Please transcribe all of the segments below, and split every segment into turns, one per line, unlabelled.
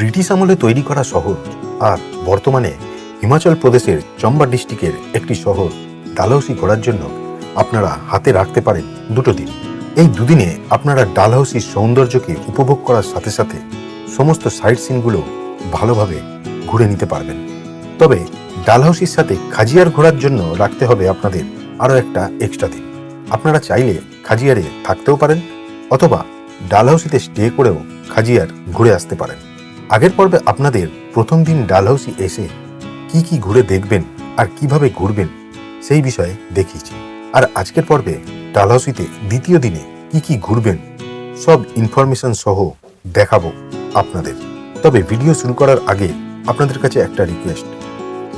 British আমলে তৈরি করা শহর আর বর্তমানে হিমাচল প্রদেশের চম্বা ডিস্ট্রিক্টের একটি শহর ডালহৌসি ঘোরার জন্য আপনারা হাতে রাখতে পারেন দুটো দিন। এই দুদিনে আপনারা ডালহৌসির সৌন্দর্যকে উপভোগ করার সাথে সাথে সমস্ত সাইট সিনগুলো ভালোভাবে ঘুরে নিতে পারবেন। তবে ডালহাউসির সাথে খাজিয়ার ঘোরার জন্য রাখতে হবে আপনাদের আরও একটা এক্সট্রা দিন। আপনারা চাইলে খাজিয়ারে থাকতেও পারেন অথবা ডালহাউসিতে স্টে করেও খাজিয়ার ঘুরে আসতে পারেন। আগের পর্বে আপনাদের প্রথম দিন ডালহাউসি এসে কি কি ঘুরে দেখবেন আর কীভাবে ঘুরবেন সেই বিষয়ে দেখিয়েছি। আর আজকের পর্বে ডালহাউসিতে দ্বিতীয় দিনে কি কি ঘুরবেন সব ইনফরমেশন সহ দেখাবো আপনাদের। তবে ভিডিও শুরু করার আগে আপনাদের কাছে একটা রিকোয়েস্ট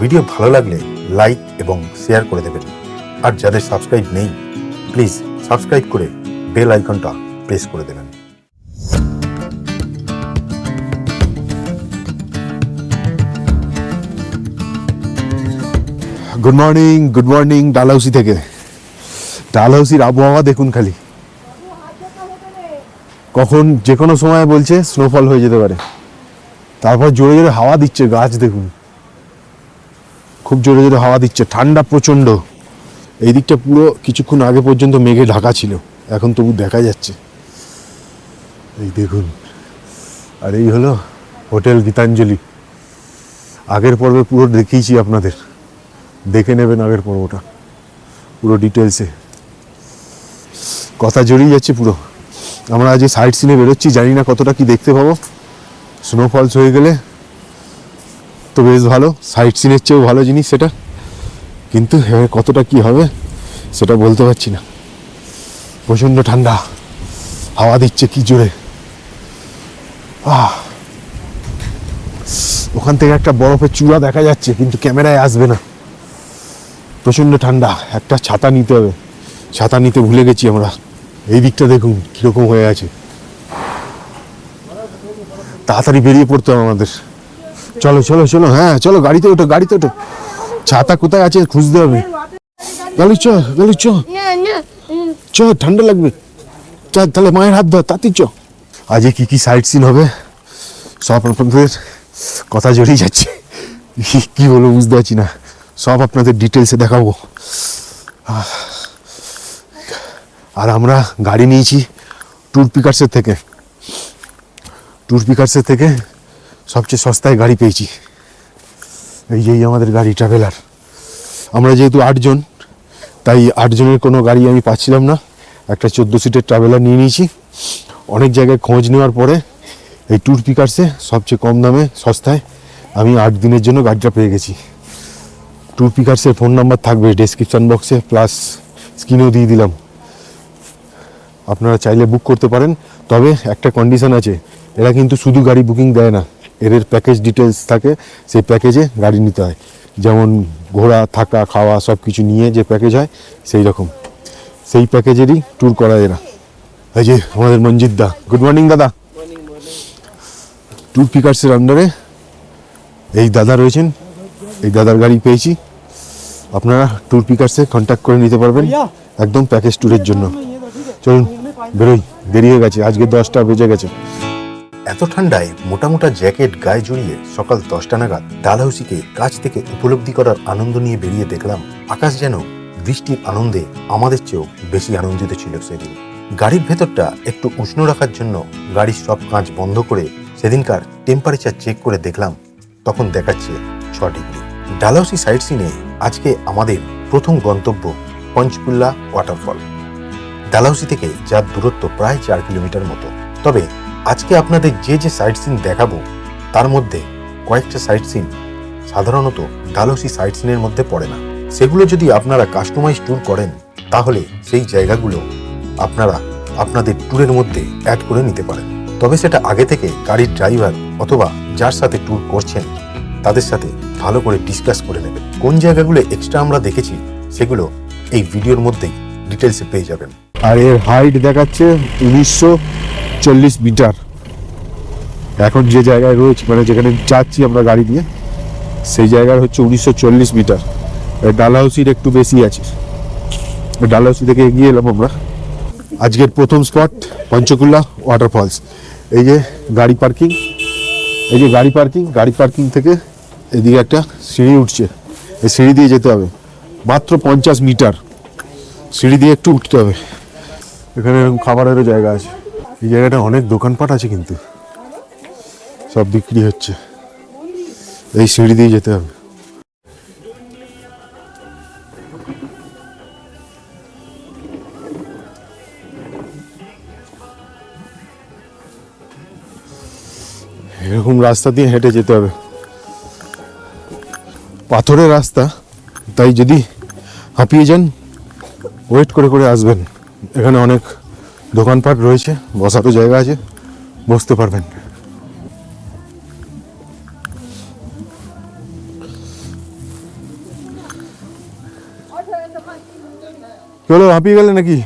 ভিডিও ভালো লাগলে লাইক এবং শেয়ার করে দেবেন। আর যাদের সাবস্ক্রাইব নেই প্লিজ সাবস্ক্রাইব করে বেল আইকনটা প্রেস করে দেবেন।
Good morning good morning Dalhousie থেকে। ডালহাউসির আবহাওয়া দেখুন খালি। কখন যে কোনো সময় বলছে স্নোফল হয়ে যেতে পারে। তারপর জোরে জোরে হাওয়া দিচ্ছে গাছ দেখুন। খুব জোরে জোরে হাওয়া দিচ্ছে, ঠান্ডা প্রচণ্ড। এই দিকটা পুরো কিছুক্ষণ আগে পর্যন্ত মেঘে ঢাকা ছিল, এখন তবু দেখা যাচ্ছে। এই দেখুন, আর এই হলো হোটেল গীতাঞ্জলি। আগের পর্বে পুরো দেখিয়েছি আপনাদের। দেখে নেবেন আগের পর্বটা। পুরো ডিটেলসে কথা জড়িয়ে যাচ্ছে পুরো। আমরা আজ সাইড সিনে বেরোচ্ছি, জানি না কতটা কি দেখতে পাবো। স্নোফলস হয়ে গেলে তো বেশ ভালো। সাইড সিনের চেয়েও ভালো জিনিস সেটা। কিন্তু কতটা কি হবে সেটা বলতে পারছি না। প্রচণ্ড ঠান্ডা। হাওয়া দিচ্ছে কি জোরে। ওখান থেকে একটা বরফের চূড়া দেখা যাচ্ছে, কিন্তু ক্যামেরায় আসবে না। প্রচণ্ড ঠান্ডা, একটা ছাতা নিতে হবে। ছাতা নিতে ভুলে গেছি আমরা। এই দিকটা দেখুন, কীরকম হয়ে আছে। তাড়াতাড়ি বেরিয়ে পড়তে হবে আমাদের। চলো চলো চলো হ্যাঁ চলো, গাড়িতে ওঠো গাড়িতে ওঠো। ছাতা কোথায় আছে খুঁজতে হবে। গাড়ি চ গাড়ি চ। চ, ঠান্ডা লাগবে। চ তাহলে মায়ের হাত ধর তাতে চ। আজকে কি কি সাইট সিন হবে? সব কথা জড়িয়ে যাচ্ছে। কি বলব, বুঝতে পারছি না। সব আপনাদের ডিটেলসে দেখাবো। আর আমরা গাড়ি নিয়েছি ট্যুর পিকার্সের থেকে। ট্যুর পিকার্সের থেকে সবচেয়ে সস্তায় গাড়ি পেয়েছি। এই যেই আমাদের গাড়ি ট্রাভেলার আমরা যেহেতু আটজন তাই আটজনের কোনো গাড়ি আমি পাচ্ছিলাম না। একটা চোদ্দ সিটের ট্রাভেলার নিয়ে নিয়েছি। অনেক জায়গায় খোঁজ নেওয়ার পরে এই ট্যুর পিকার্সে সবচেয়ে কম দামে সস্তায় আমি আট দিনের জন্য গাড়িটা পেয়ে গেছি। ট্যুর পিকার্সের ফোন নাম্বার থাকবে ডেসক্রিপশন বক্সে প্লাস স্ক্রিনেও দিয়ে দিলাম। আপনারা চাইলে বুক করতে পারেন। তবে একটা কন্ডিশন আছে এরা কিন্তু শুধু গাড়ি বুকিং দেয় না এদের প্যাকেজ ডিটেলস থাকে সেই প্যাকেজে গাড়ি নিতে হয়। যেমন ঘোরা থাকা খাওয়া সব কিছু নিয়ে যে প্যাকেজ হয় সেই রকম। সেই প্যাকেজেরই ট্যুর করায় এরা। এই যে আমাদের মঞ্জিত দা। গুড মর্নিং দাদা। ট্যুর পিকার্সের আন্ডারে এই দাদা রয়েছেন। এই দাদার গাড়ি পেয়েছি। আপনারা ট্যুর পিকার্সে কন্ট্যাক্ট করে নিতে পারবেন। একদম প্যাকেজ ট্যুরের জন্য। চলুন বেরোই। দেরি হয়ে গেছে। আজকে দশটা বেজে গেছে।
এত ঠান্ডায় মোটা মোটা জ্যাকেট গায়ে জড়িয়ে সকাল দশটা নাগাদ ডালহাউসিকে কাছ থেকে উপলব্ধি করার আনন্দ নিয়ে বেরিয়ে দেখলাম আকাশ যেন বৃষ্টির আনন্দে আমাদের চেয়েও বেশি আনন্দিত ছিল সেদিন। গাড়ির ভেতরটা একটু উষ্ণ রাখার জন্য গাড়ির সব কাঁচ বন্ধ করে সেদিনকার টেম্পারেচার চেক করে দেখলাম তখন দেখাচ্ছে ছ ডিগ্রি ডালহাউসি সাইট সিনে আজকে আমাদের প্রথম গন্তব্য পঞ্চকুল্লা ওয়াটারফল। ডালহাউসি থেকে যার দূরত্ব প্রায় চার কিলোমিটার মতো। তবে আজকে আপনাদের যে যে সাইট সিন দেখাবো, তার মধ্যে কয়েকটা সাইট সিন সাধারণত ডালহৌসি সাইট সিনের মধ্যে পড়ে না। সেগুলো যদি আপনারা কাস্টমাইজ ট্যুর করেন, তাহলে সেই জায়গাগুলো আপনারা আপনাদের ট্যুরের মধ্যে অ্যাড করে নিতে পারেন। তবে সেটা আগে থেকে গাড়ির ড্রাইভার অথবা যার সাথে ট্যুর করছেন তাদের সাথে ভালো করে ডিসকাস করে নেবেন কোন জায়গাগুলো এক্সট্রা আমরা দেখেছি, সেগুলো এই ভিডিওর মধ্যেই ডিটেলসে পেয়ে যাবেন।
আর এর হাইট দেখাচ্ছে উনিশশো চল্লিশ মিটার এখন যে জায়গায় রয়েছে মানে যেখানে যাচ্ছি আমরা গাড়ি দিয়ে সেই জায়গার হচ্ছে উনিশশো চল্লিশ মিটার ডালহাউসির একটু বেশি আছে। ডালহাউসি থেকে এগিয়ে এলাম আমরা। আজকের প্রথম স্পট পঞ্চকুল্লা ওয়াটারফলস এই যে গাড়ি পার্কিং এই যে গাড়ি পার্কিং গাড়ি পার্কিং থেকে এদিকে একটা সিঁড়ি উঠছে। এই সিঁড়ি দিয়ে যেতে হবে। মাত্র পঞ্চাশ মিটার। সিঁড়ি দিয়ে একটু উঠতে হবে। এখানে এরকম খাবারেরও জায়গা আছে। এই জায়গাটা অনেক দোকানপাট আছে কিন্তু। সব বিক্রি হচ্ছে। এই সিঁড়ি দিয়ে যেতে হবে। এরকম রাস্তা দিয়ে হেঁটে যেতে হবে। পাথরের রাস্তা, তাই যদি হাঁপিয়ে যান ওয়েট করে করে আসবেন। এখানে অনেক দোকানপাট রয়েছে, বসারও জায়গা আছে, বসতে পারবেন। চলো হাঁপিয়ে গেলে নাকি?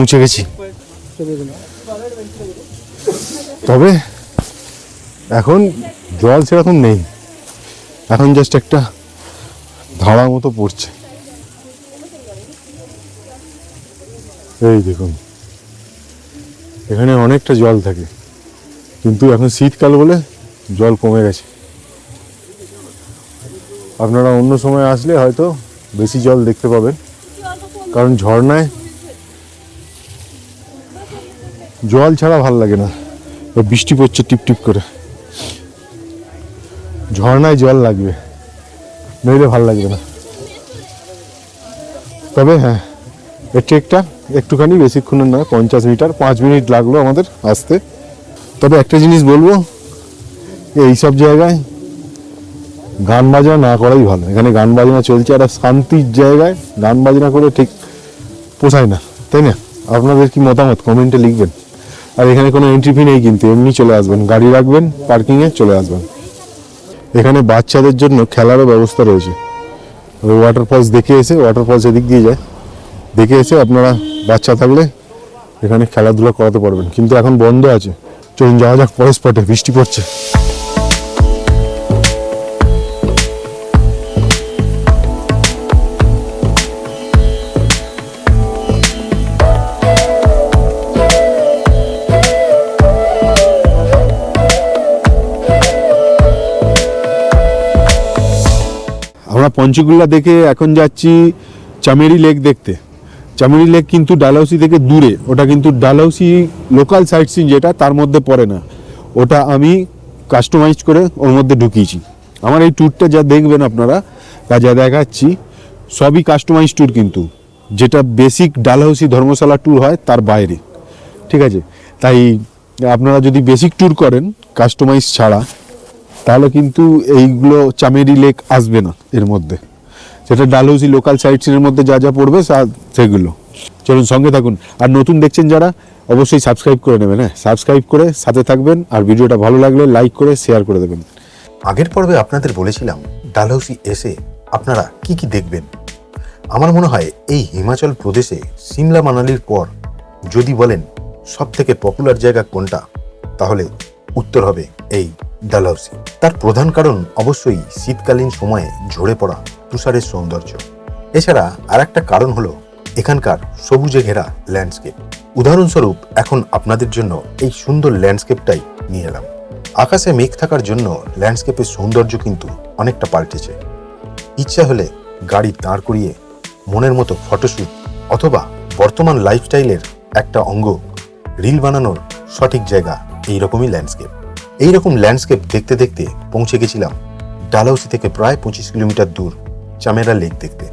পৌঁছে গেছি। তবে এখন জল সেরকম নেই। এখন জাস্ট একটা ধারা মতো পড়ছে। এই দেখুন, এখানে অনেকটা জল থাকে, কিন্তু এখন শীতকাল বলে জল কমে গেছে। আপনারা অন্য সময় আসলে হয়তো বেশি জল দেখতে পাবেন, কারণ ঝর্ণায় জল ছাড়া ভালো লাগে না। বৃষ্টি পড়ছে টিপ টিপ করে। ঝর্ণায় জল লাগবে। নইলে ভালো লাগবে না। তবে হ্যাঁ এই ট্রেকটা একটুখানি বেশিক্ষণের নয়, পঞ্চাশ মিটার পাঁচ মিনিট লাগল আমাদের আসতে। তবে একটা জিনিস বলব, এই সব জায়গায় গান বাজনা না করাই ভালো। এখানে গান বাজনা চলছে, আর শান্তির জায়গায় গান বাজনা করে ঠিক পোষায় না। তাই না? আপনাদের কি মতামত? কমেন্টে লিখবেন। আর এখানে কোনো এন্ট্রি ফি নেই কিন্তু, এমনি চলে আসবেন। গাড়ি রাখবেন পার্কিংয়ে চলে আসবেন। এখানে বাচ্চাদের জন্য খেলারও ব্যবস্থা রয়েছে। ওয়াটার ফলস দেখে এসে ওয়াটার ফলস এদিক দিয়ে যায়। দেখে এসে আপনারা বাচ্চা থাকলে এখানে খেলাধুলা করাতে পারবেন। কিন্তু এখন বন্ধ আছে। চলুন যাওয়া যাক পরে স্পটে বৃষ্টি পড়ছে। আমরা পঞ্চকুল্লা দেখে এখন যাচ্ছি চামেরি লেক দেখতে। চামেরি লেক কিন্তু ডালহৌসি থেকে দূরে। ওটা কিন্তু ডালহৌসি লোকাল সাইট সিন যেটা, তার মধ্যে পড়ে না। ওটা আমি কাস্টমাইজ করে ওর মধ্যে ঢুকিয়েছি। আমার এই ট্যুরটা যা দেখবেন আপনারা বা যা দেখাচ্ছি, সবই কাস্টমাইজ ট্যুর কিন্তু। যেটা বেসিক ডালহৌসি ধর্মশালা ট্যুর হয়, তার বাইরে। ঠিক আছে? তাই আপনারা যদি বেসিক ট্যুর করেন কাস্টমাইজ ছাড়া তাহলে কিন্তু এইগুলো চামেরি লেক আসবে না এর মধ্যে। সেটা ডালহৌসি লোকাল সাইট সিনের মধ্যে যা যা পড়বে সেগুলো। চলুন সঙ্গে থাকুন। আর নতুন দেখছেন যারা, অবশ্যই সাবস্ক্রাইব করে নেবেন হ্যাঁ? সাবস্ক্রাইব করে সাথে থাকবেন আর ভিডিওটা ভালো লাগলে লাইক করে শেয়ার করে দেবেন।
আগের পর্বে আপনাদের বলেছিলাম ডালহৌসি এসে আপনারা কি কি দেখবেন। আমার মনে হয় এই হিমাচল প্রদেশে সিমলা মানালির পর যদি বলেন সব থেকে পপুলার জায়গা কোনটা, তাহলে উত্তর হবে এই ডালহৌসি। তার প্রধান কারণ অবশ্যই শীতকালীন সময়ে ঝরে পড়া তুষারের সৌন্দর্য। এছাড়া আর একটা কারণ হলো এখানকার সবুজে ঘেরা ল্যান্ডস্কেপ। উদাহরণস্বরূপ, এখন আপনাদের জন্য এই সুন্দর ল্যান্ডস্কেপটাই নিয়ে এলাম। আকাশে মেঘ থাকার জন্য ল্যান্ডস্কেপের সৌন্দর্য কিন্তু অনেকটা পাল্টেছে। ইচ্ছা হলে গাড়ি দাঁড় করিয়ে, মনের মতো ফটোশ্যুট অথবা বর্তমান লাইফস্টাইলের একটা অঙ্গ রিল বানানোর সঠিক জায়গা এইরকমই ল্যান্ডস্কেপ। এইরকম ল্যান্ডস্কেপ দেখতে দেখতে পৌঁছে গেছিলাম ডালহৌসি থেকে প্রায় পঁচিশ কিলোমিটার দূর চামেরা লেক দেখতে।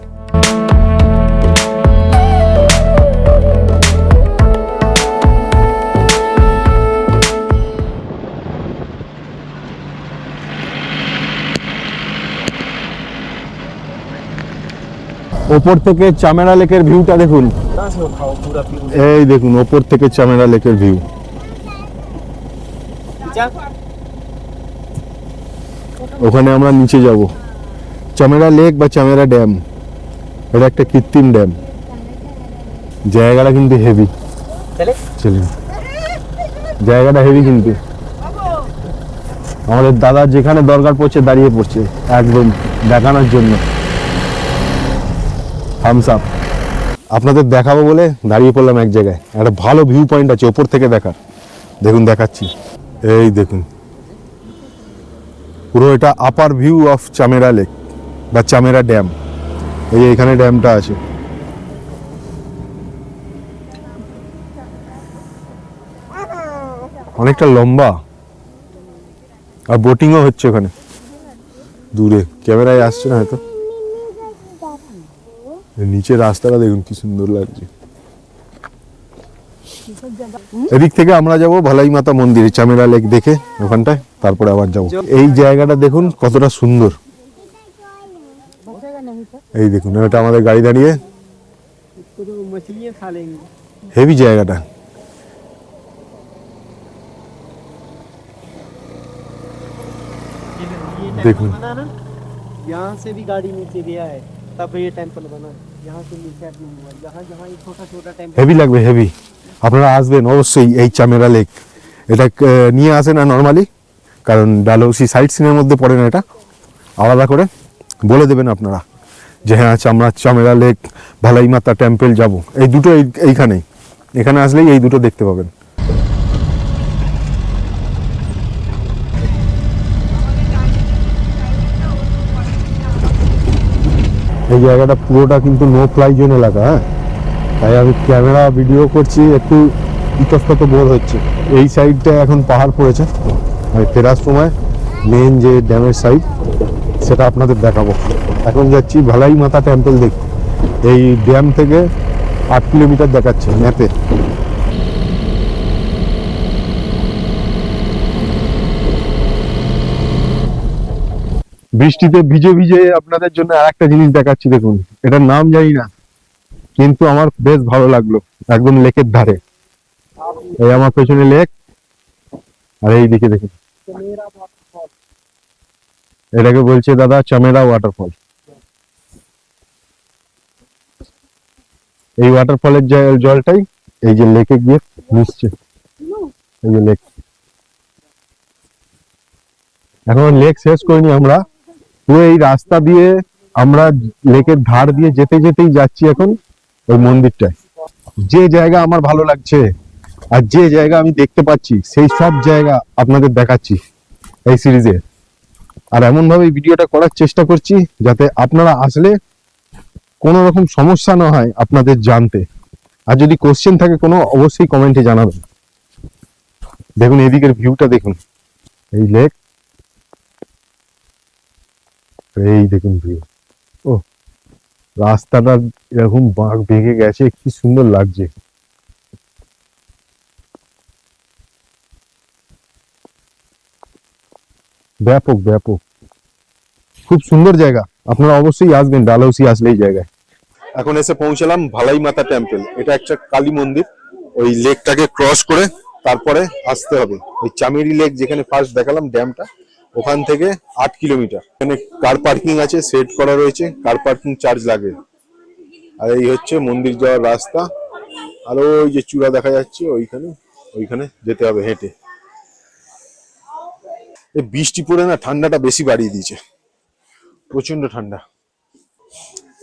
ওপর থেকে চামেরা লেকের ভিউটা দেখুন। এই দেখুন ওপর থেকে চামেরা লেকের ভিউ ওখানে আমরা নিচে যাব। চামেরা লেক বা চামেরা ড্যাম। এটা একটা কৃত্রিম ড্যাম। জায়গাটা কিন্তু হেভি। চলুন জায়গাটা হেভি কিন্তু। আমাদের দাদা যেখানে দরকার পড়ছে দাঁড়িয়ে পড়ছে একদম দেখানোর জন্য। থামস আপ আপনাদের দেখাবো বলে দাঁড়িয়ে পড়লাম এক জায়গায়। একটা ভালো ভিউ পয়েন্ট আছে ওপর থেকে দেখার। দেখুন দেখাচ্ছি। এই দেখুন। পুরো এটা upper view of Chamera lake বা চামেরা ড্যাম এই এখানে ড্যামটা আছে। অনেকটা লম্বা। আর বোটিংও হচ্ছে ওখানে। দূরে। ক্যামেরায় আসছে না হয়তো। নিচের রাস্তাটা দেখুন কি সুন্দর লাগছে। এদিক থেকে আমরা যাব ভালাই মাতা মন্দিরে চামেরা লেক দেখে ওখানটায় তারপরে আবার যাব এই জায়গাটা দেখুন কতটা সুন্দর এই দেখুন এটা আমাদের গাড়ি দাঁড়িয়ে
इसको तो मछलियाँ खा लेंगे
হেভি জায়গাটা
ये
देखो।
टेम्पल बना ना यहाँ से भी गाड़ी नीचे गया है तब ये टेम्पल बना यहाँ से नीचे आदमी हुआ जहाँ जहाँ ये छोटा छोटा टेम्पल
হেভি লাগবে হেভি আপনারা আসবেন অবশ্যই এই চামেরা লেক এটা নিয়ে আসে না নর্মালি কারণ ডালহৌসি সাইট সিনের মধ্যে পড়ে না এটা। আলাদা করে বলে দেবেন আপনারা যে হ্যাঁ আচ্ছা আমরা চামেরা লেক ভালাই মাতা টেম্পল যাব। এই দুটো এই- এইখানেই। এখানে আসলেই এই দুটো দেখতে পাবেন। এই জায়গাটা পুরোটা কিন্তু নো ফ্লাই জোন এলাকা হ্যাঁ? তাই আমি ক্যামেরা ভিডিও করছি, একটু ইতস্তত বোধ হচ্ছে। এই সাইডটা এখন পাহাড় পড়েছে। আমি ফেরার সময় মেন যে ড্যামের সাইড সেটা আপনাদের দেখাবো। এখন যাচ্ছি ভালাই মাতা টেম্পল দেখতে। এই ড্যাম থেকে আট কিলোমিটার দেখাচ্ছে ম্যাপে বৃষ্টিতে ভিজে ভিজে আপনাদের জন্য আর একটা জিনিস দেখাচ্ছি, দেখুন। এটার নাম জানি না। কিন্তু আমার বেশ ভালো লাগল, একদম লেকের ধারে। এই আমার পেছনে লেক, আর এই দিকে দেখুন। এটাকে বলছে দাদা চামেরা ওয়াটারফল এই ওয়াটারফলের জলটাই এই যে লেকে গিয়ে মিশছে। এই যে লেক। এখন লেক শেষ করিনি আমরা। পুরো এই রাস্তা দিয়ে আমরা লেকের ধার দিয়ে যেতে যেতেই যাচ্ছি এখন। ওই মন্দিরটায়। যে জায়গা আমার ভালো লাগছে আর যে জায়গা আমি দেখতে পাচ্ছি, সেই সব জায়গা আপনাদের দেখাচ্ছি এই সিরিজে। আর এমন ভাবে ভিডিওটা করার চেষ্টা করছি যাতে আপনারা আসলে কোনো রকম সমস্যা না হয় আপনাদের জানতে। আর যদি কোশ্চেন থাকে কোনো, অবশ্যই কমেন্টে জানাবেন। দেখুন, এদিকের ভিউটা দেখুন। এই লেক এই দেখুন ভিউ ও রাস্তাটা এরকম বাঁক ভেঙে গেছে, কি সুন্দর লাগছে। ব্যাপক ব্যাপক। খুব সুন্দর জায়গা। আপনারা অবশ্যই আসবেন, ডালহৌসি আসলে এই জায়গায়। এখন এসে পৌঁছালাম ভালাই মাতা টেম্পল। এটা একটা কালী মন্দির। ওই লেকটাকে ক্রস করে তারপরে আসতে হবে। ওই চামেরি লেক যেখানে ফার্স্ট দেখালাম ড্যামটা ওখান থেকে আট কিলোমিটার। এখানে কার পার্কিং আছে সেট করা রয়েছে কার পার্কিং চার্জ লাগে। আর এই হচ্ছে মন্দির যাওয়ার রাস্তা। আর ওই যে চূড়া দেখা যাচ্ছে, ওইখানে ওইখানে যেতে হবে হেঁটে। বৃষ্টি পড়ে না, ঠান্ডাটা বেশি বাড়িয়ে দিয়েছে। প্রচণ্ড ঠান্ডা।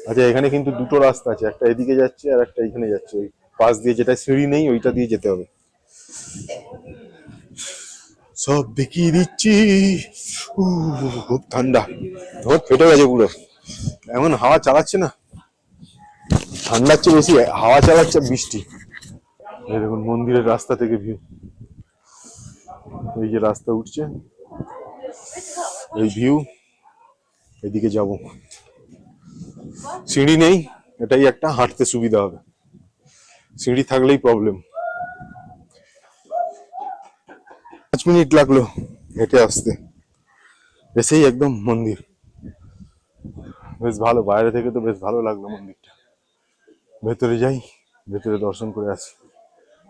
আচ্ছা এখানে কিন্তু দুটো রাস্তা আছে, একটা এদিকে যাচ্ছে আর একটা এখানে যাচ্ছে। ওই পাশ দিয়ে যেটা সিঁড়ি নেই, ওইটা দিয়ে যেতে হবে। সব বিকিয়ে দিচ্ছি। খুব ঠান্ডা। ধর ফেটে গেছে পুরো। এমন হাওয়া চালাচ্ছে না। ঠান্ডার চেয়ে বেশি, হাওয়া চালাচ্ছে বৃষ্টি। দেখুন, মন্দিরের রাস্তা থেকে ভিউ। এই যে রাস্তা উঠছে, এই ভিউ। এদিকে যাব। সিঁড়ি নেই, এটাই একটা, হাঁটতে সুবিধা হবে। সিঁড়ি থাকলেই প্রবলেম পাঁচ মিনিট লাগল হেঁটে আসতে। এসেই একদম মন্দির। বেশ ভালো, বাইরে থেকে তো বেশ ভালো লাগল মন্দিরটা। ভেতরে যাই, ভেতরে দর্শন করে আসি।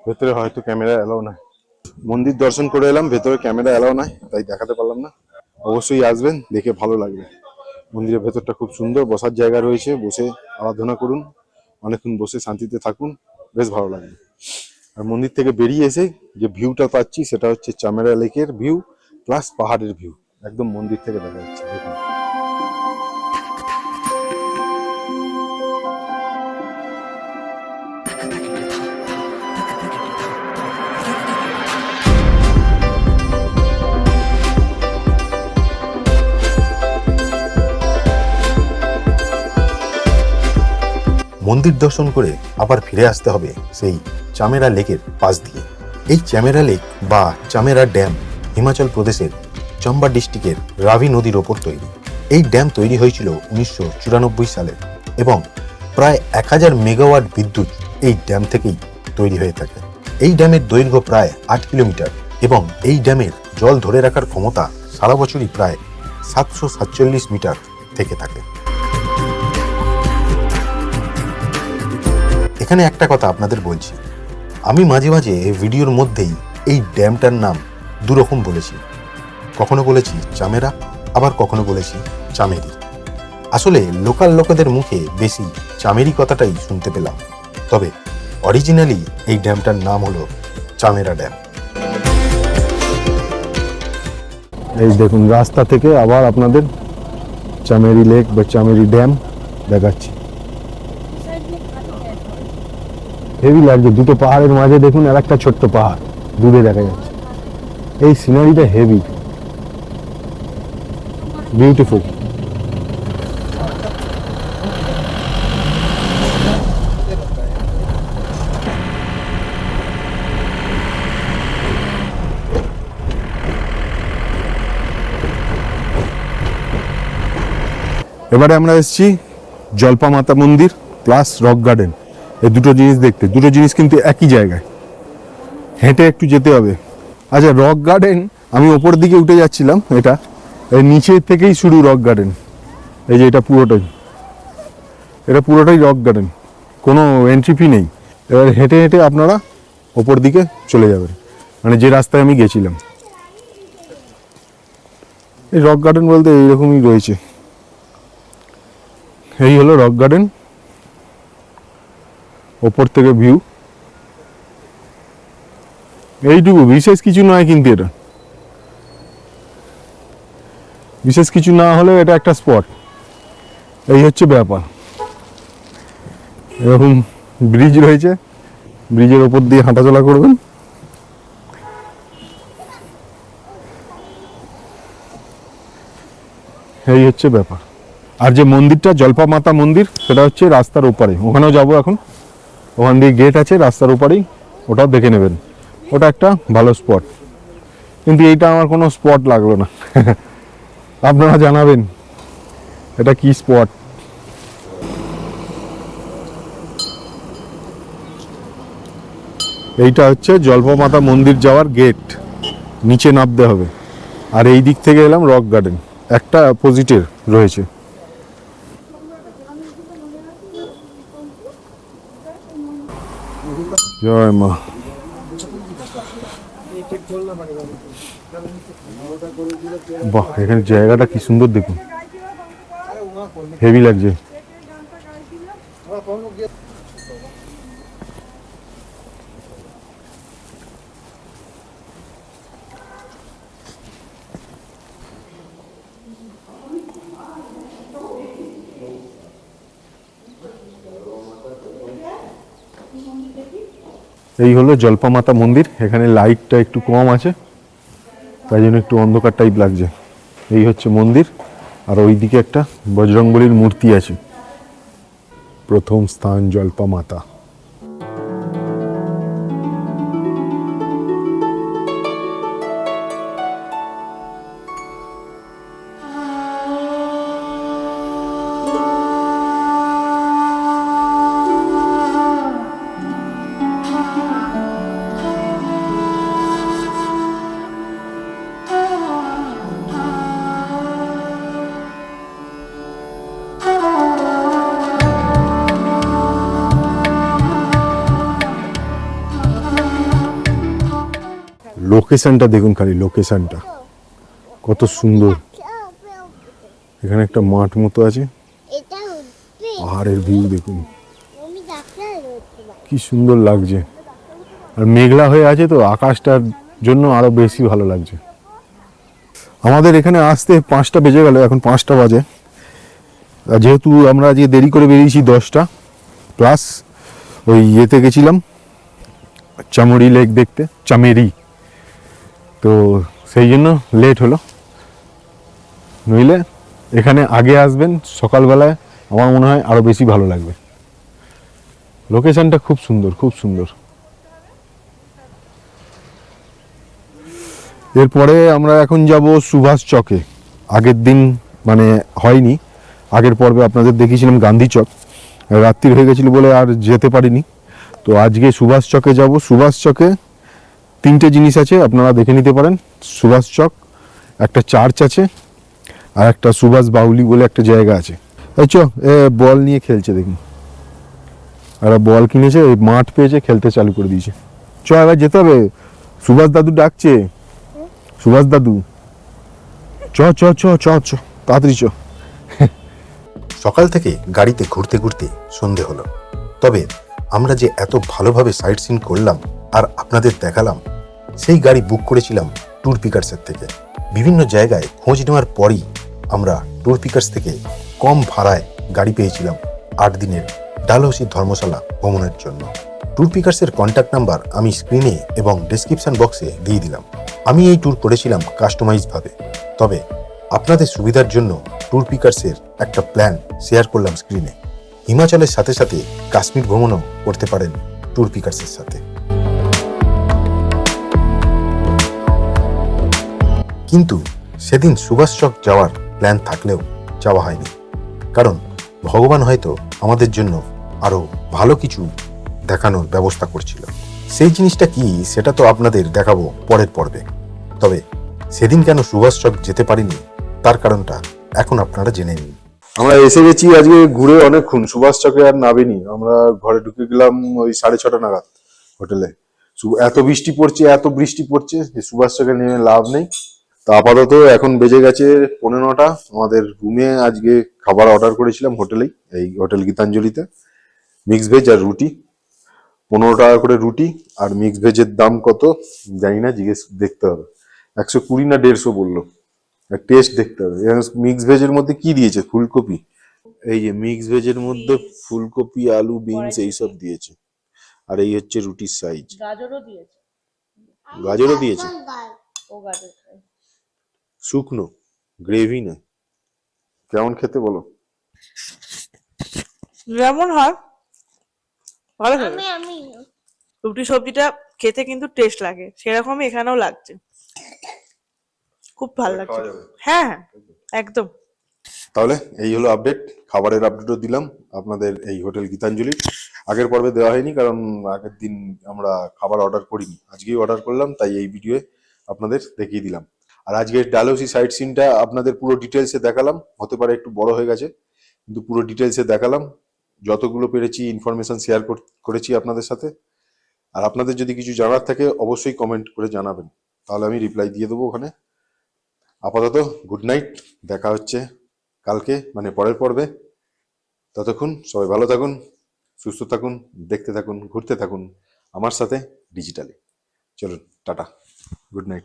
ভেতরে হয়তো ক্যামেরা এলাও নাই। মন্দির দর্শন করে এলাম, ভেতরে ক্যামেরা এলাও নাই, তাই দেখাতে পারলাম না। অবশ্যই আসবেন, দেখে ভালো লাগবে। মন্দিরের ভেতরটা খুব সুন্দর, বসার জায়গা রয়েছে, বসে আরাধনা করুন, অনেকক্ষণ বসে শান্তিতে থাকুন, বেশ ভালো লাগবে। আর মন্দির থেকে বেরিয়ে এসে যে ভিউটা পাচ্ছি সেটা হচ্ছে চামেরা লেকের ভিউ প্লাস পাহাড়ের ভিউ একদম মন্দির থেকে দেখা যাচ্ছে। দেখুন
মন্দির দর্শন করে আবার ফিরে আসতে হবে সেই চামেরা লেকের পাশ দিয়ে। এই চামেরা লেক বা চামেরা ড্যাম হিমাচল প্রদেশের চম্বা ডিস্ট্রিক্টের রাভি নদীর ওপর তৈরি। এই ড্যাম তৈরি হয়েছিল উনিশশো চুরানব্বই সালে এবং প্রায় এক হাজার মেগাওয়াট বিদ্যুৎ এই ড্যাম থেকেই তৈরি হয়ে থাকে। এই ড্যামের দৈর্ঘ্য প্রায় আট কিলোমিটার এবং এই ড্যামের জল ধরে রাখার ক্ষমতা সারা বছরই প্রায় সাতশো সাতচল্লিশ মিটার থেকে থাকে। এখানে একটা কথা আপনাদের বলছি। আমি মাঝে মাঝে এই ভিডিওর মধ্যেই এই ড্যামটার নাম দুরকম বলেছি। কখনো বলেছি চামেরা, আবার কখনো বলেছি চামেরি। আসলে লোকাল লোকেদের মুখে বেশি চামেরি কথাটাই শুনতে পেলাম। তবে অরিজিনালি এই ড্যামটার নাম হলো চামেরা ড্যাম।
এই দেখুন, রাস্তা থেকে আবার আপনাদের চামেরি লেক বা চামেরি ড্যাম দেখাচ্ছি। হেভি লাগছে। দুটো পাহাড়ের মাঝে দেখুন আর একটা ছোট্ট পাহাড়। দূরে দেখা যাচ্ছে। এই সিনারিটা হেভি বিউটিফুল এবারে আমরা এসেছি জলপা মাতা মন্দির প্লাস রক গার্ডেন এই দুটো জিনিস দেখতে। দুটো জিনিস কিন্তু একই জায়গায়। হেঁটে একটু যেতে হবে। আচ্ছা রক গার্ডেন আমি ওপর দিকে উঠে যাচ্ছিলাম, এটা। এই নিচের থেকেই শুরু রক গার্ডেন এই যে এটা পুরোটাই। এটা পুরোটাই রক গার্ডেন কোনো এন্ট্রি ফি নেই। এবার হেঁটে হেঁটে আপনারা ওপর দিকে চলে যাবেন। মানে যে রাস্তায় আমি গেছিলাম। এই রক গার্ডেন বলতে এইরকমই রয়েছে। এই হলো রক গার্ডেন ওপর থেকে ভিউ এইটুকু, বিশেষ কিছু নয় কিন্তু এটা। বিশেষ কিছু না হলেও এটা একটা স্পট এই হচ্ছে ব্যাপার। এরকম ব্রিজ রয়েছে। ব্রিজের ওপর দিয়ে হাঁটাচলা করবেন। এই হচ্ছে ব্যাপার। আর যে মন্দিরটা জলপা মাতা মন্দির, সেটা হচ্ছে রাস্তার ওপারে। ওখানেও যাব এখন। ওখান দিয়ে গেট আছে, রাস্তার ওপারেই ওটাও দেখে নেবেন। ওটা একটা ভালো স্পট কিন্তু এইটা আমার কোনো স্পট লাগল না। আপনারা জানাবেন, এটা কি স্পট এইটা হচ্ছে জলপমাতা মন্দির যাওয়ার গেট নিচে নামতে হবে। আর এই দিক থেকে এলাম রক গার্ডেন একটা অপোজিটের রয়েছে। জয় মা বাহ এখানে জায়গাটা কি সুন্দর দেখুন। হেভি লাগছে। এই হলো জলপামাতা মন্দির, এখানে লাইটটা একটু কম আছে, তাই জন্য একটু অন্ধকার টাইপ লাগছে। এই হচ্ছে মন্দির, আর ওইদিকে একটা বজরংবলীর মূর্তি আছে। প্রথম স্থান জলপা লোকেশনটা দেখুন খালি লোকেশনটা কত সুন্দর। এখানে একটা মাঠ মতো আছে। পাহাড়ের ভিউ দেখুন। কি সুন্দর লাগছে। আর মেঘলা হয়ে আছে তো আকাশটার জন্য আরও বেশি ভালো লাগছে। আমাদের এখানে আসতে পাঁচটা বেজে গেল এখন পাঁচটা বাজে। আর যেহেতু আমরা আজকে দেরি করে বেরিয়েছি দশটা প্লাস ওই ইয়েতে গেছিলাম চামড়ি লেক দেখতে চামেরি। তো সেই জন্য লেট হলো। নইলে এখানে আগে আসবেন, সকালবেলায় আমার মনে হয় আরও বেশি ভালো লাগবে। লোকেশনটা খুব সুন্দর খুব সুন্দর। এরপরে আমরা এখন যাব সুভাষ চকে। আগের দিন মানে হয়নি, আগের পর্বে আপনাদের দেখিয়েছিলাম গান্ধী চক। রাত্রির হয়ে গেছিল বলে আর যেতে পারিনি। তো আজকে সুভাষ চকে যাব। সুভাষ চকে তিনটে জিনিস আছে, আপনারা দেখে নিতে পারেন। সুভাষ চক, একটা চার্চ আছে, আর একটা সুভাষ বাউলি বলে একটা জায়গা আছে। এই চ বল নিয়ে খেলছে দেখুন। আর বল কিনেছে মাঠ পেয়েছে, খেলতে চালু করে দিয়েছে। চ, এবার যেতে হবে। সুভাষ দাদু ডাকছে। সুভাষ দাদু। চ চ চ চ চ, তাড়াতাড়ি চ।
সকাল থেকে গাড়িতে ঘুরতে ঘুরতে সন্ধে হলো। তবে আমরা যে এত ভালোভাবে সাইট সিন করলাম আর আপনাদের দেখালাম, সেই গাড়ি বুক করেছিলাম ট্যুর পিকার্সের থেকে। বিভিন্ন জায়গায় খোঁজ নেওয়ার পরই আমরা ট্যুর পিকার্স থেকে কম ভাড়ায় গাড়ি পেয়েছিলাম আট দিনের ডালহৌসি ধর্মশালা ভ্রমণের জন্য। ট্যুর পিকার্সের কন্ট্যাক্ট নাম্বার আমি স্ক্রিনে এবং ডেসক্রিপশন বক্সে দিয়ে দিলাম। আমি এই ট্যুর করেছিলাম কাস্টমাইজভাবে তবে আপনাদের সুবিধার জন্য ট্যুর পিকার্সের একটা প্ল্যান শেয়ার করলাম স্ক্রিনে হিমাচলের সাথে সাথে কাশ্মীর ভ্রমণও করতে পারেন ট্যুর পিকার্সের সাথে। সেদিন সুভাষ চক যাওয়ার প্ল্যান থাকলেও যাওয়া হয়নি। কারণ ভগবান হয়তো আমাদের জন্য আরও ভালো কিছু দেখানোর ব্যবস্থা করছিল। সেই জিনিসটা কি সেটা তো আপনাদের দেখাবো পরের পর্বে। তবে সেদিন কেন সুভাষ চক যেতে পারিনি, তার কারণটা এখন আপনারা জেনে নিন।
আমরা এসে গেছি আজকে ঘুরে অনেকক্ষণ, সুভাষ চকে আর নাবিনি আমরা ঘরে ঢুকে গেলাম ওই সাড়ে ছটা নাগাদ হোটেলে। এত বৃষ্টি পড়ছে, এত বৃষ্টি পড়ছে যে সুভাষ চকে নেমে লাভ নেই। তা আপাতত এখন বেজে গেছে পনেরোটা আমাদের রুমে আজকে খাবার অর্ডার করেছিলাম হোটেলেই এই হোটেল গীতাঞ্জলিতে। মিক্স ভেজ আর রুটি। পনেরো টাকা করে রুটি আর মিক্স ভেজের দাম কত জানি না জিজ্ঞেস দেখতে হবে। একশো কুড়ি না দেড়শো বলল। টেস্ট দেখতে হবে। মিক্স ভেজের মধ্যে কি দিয়েছে? ফুলকপি। এই যে মিক্স ভেজের মধ্যে ফুলকপি আলু বিনস এইসব দিয়েছে। আর এই হচ্ছে রুটির সাইজ
গাজরও দিয়েছে।
গাজরও দিয়েছে?
ও গাজর।
শুকনো গ্রেভি না কেমন খেতে বলো?
যেমন হয় ভালো খেতে
আমি আমি।
রুটি সবজিটা খেতে কিন্তু টেস্ট লাগে সেরকমই এখানেও লাগছে। খুব ভালো লাগছে। হ্যাঁ হ্যাঁ একদম।
তাহলে এই হলো আপডেট খাবারের আপডেটও দিলাম আপনাদের এই হোটেল গীতাঞ্জলির আগের পর্বে দেওয়া হয়নি কারণ আগের দিন আমরা খাবার অর্ডার করিনি। আজকেই অর্ডার করলাম তাই এই ভিডিওয়ে আপনাদের দেখিয়ে দিলাম। আর আজকের ডালহৌসি সাইট সিনটা আপনাদের পুরো ডিটেলসে দেখালাম। হতে পারে একটু বড় হয়ে গেছে, কিন্তু পুরো ডিটেলসে দেখালাম। যতগুলো পেরেছি ইনফরমেশন শেয়ার করেছি আপনাদের সাথে। আর আপনাদের যদি কিছু জানার থাকে, অবশ্যই কমেন্ট করে জানাবেন। তাহলে আমি রিপ্লাই দিয়ে দেবো ওখানে। আপাতত গুড নাইট দেখা হচ্ছে কালকে মানে পরের পর্বে। ততক্ষণ সবাই ভালো থাকুন, সুস্থ থাকুন, দেখতে থাকুন, ঘুরতে থাকুন। আমার সাথে ডিজিটালি চলুন, টাটা। Good night